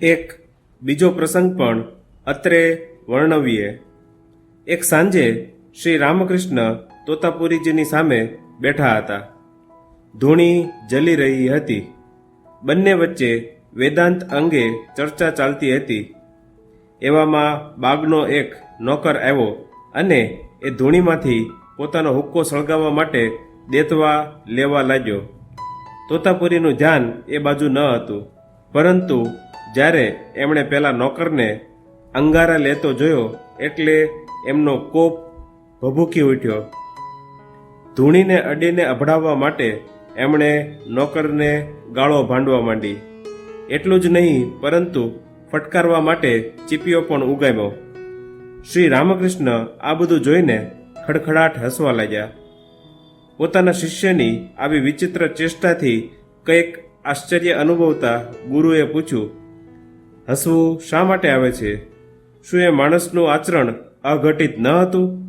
એક બીજો પ્રસંગ પણ અત્રે વર્ણવીએ. એક સાંજે શ્રી રામકૃષ્ણ તોતાપુરીજીની સામે બેઠા હતા. ધૂણી જલી રહી હતી. બંને વચ્ચે વેદાંત અંગે ચર્ચા ચાલતી હતી. એવામાં બાગનો એક નોકર આવ્યો અને એ ધૂણીમાંથી પોતાનો હુક્કો સળગાવવા માટે દેતવા લેવા લાગ્યો. તોતાપુરીનું ધ્યાન એ બાજુ ન હતું. પરંતુ જ્યારે એમણે પેલા નોકરને અંગારા લેતો જોયો એટલે એમનો કોપ ભભૂકી ઉઠ્યો. ધૂણીને અડીને અભડાવવા માટે એમણે નોકરને ગાળો ભાંડવા માંડી. એટલું જ નહીં, પરંતુ ફટકારવા માટે ચીપીઓ પણ ઉગામ્યો. શ્રી રામકૃષ્ણ આ બધું જોઈને ખડખડાટ હસવા લાગ્યા. પોતાના શિષ્યની આવી વિચિત્ર ચેષ્ટાથી કંઈક આશ્ચર્ય અનુભવતા ગુરુએ પૂછ્યું હસવું શા માટે આવે છે? શું એ માણસનું આચરણ અઘટિત ન હતું?